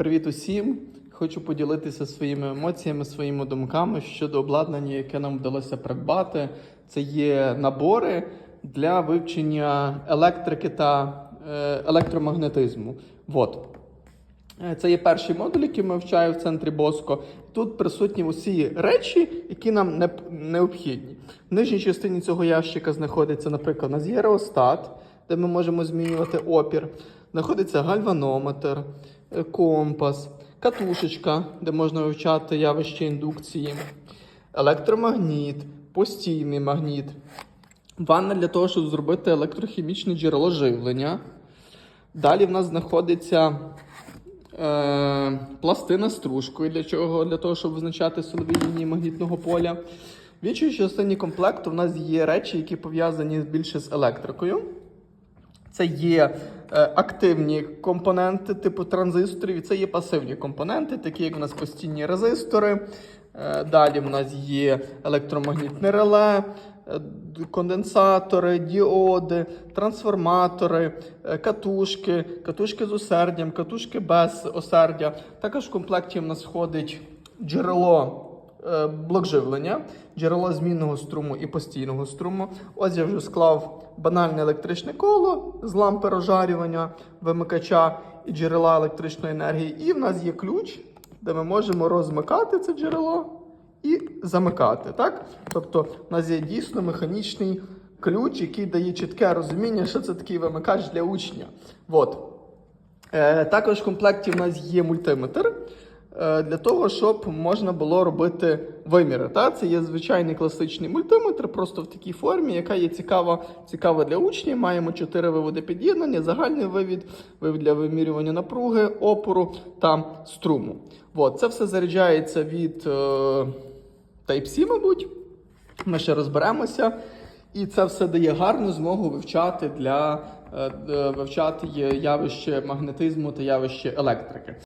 Привіт усім! Хочу поділитися своїми емоціями, своїми думками щодо обладнання, яке нам вдалося придбати. Це є набори для вивчення електрики та е, електромагнетизму. Вот. Е, Це є перший модуль, який ми вивчаємо в центрі Боско. Тут присутні усі речі, які нам не- необхідні. В нижній частині цього ящика знаходиться, наприклад, у нас є де ми можемо змінювати опір. Знаходиться гальванометр, компас, катушечка, де можна вивчати явище індукції, електромагніт, постійний магніт, ванна для того, щоб зробити електрохімічне джерело живлення. Далі в нас знаходиться е, пластина стружкою. Для чого? Для того, щоб визначати силові лінії магнітного поля. В іншій частині комплекту в нас є речі, які пов'язані більше з електрикою. Це є е, активні компоненти типу транзисторів, і це є пасивні компоненти, такі як у нас постійні резистори. Е, Далі в нас є електромагнітне реле, е, конденсатори, діоди, трансформатори, катушки, катушки з осердям, катушки без осердя. Також в комплекті в нас входить джерело блок живлення, джерело змінного струму і постійного струму. Ось я вже склав банальне електричне коло з лампи розжарювання, вимикача і джерела електричної енергії. І в нас є ключ, де ми можемо розмикати це джерело і замикати. Так? Тобто, у нас є дійсно механічний ключ, який дає чітке розуміння, що це такий вимикач для учня. От. Е, також в комплекті в нас є мультиметр е, для того, щоб можна було робити виміри. Та? Це є звичайний класичний мультиметр, просто в такій формі, яка є цікава, цікава для учнів. Маємо чотири виводи під'єднання, загальний вивід, вивід для вимірювання напруги, опору та струму. От. Це все заряджається від е, Type-C, мабуть. Ми ще розберемося. І це все дає гарну змогу вивчати для е, вивчати явище магнетизму та явище електрики.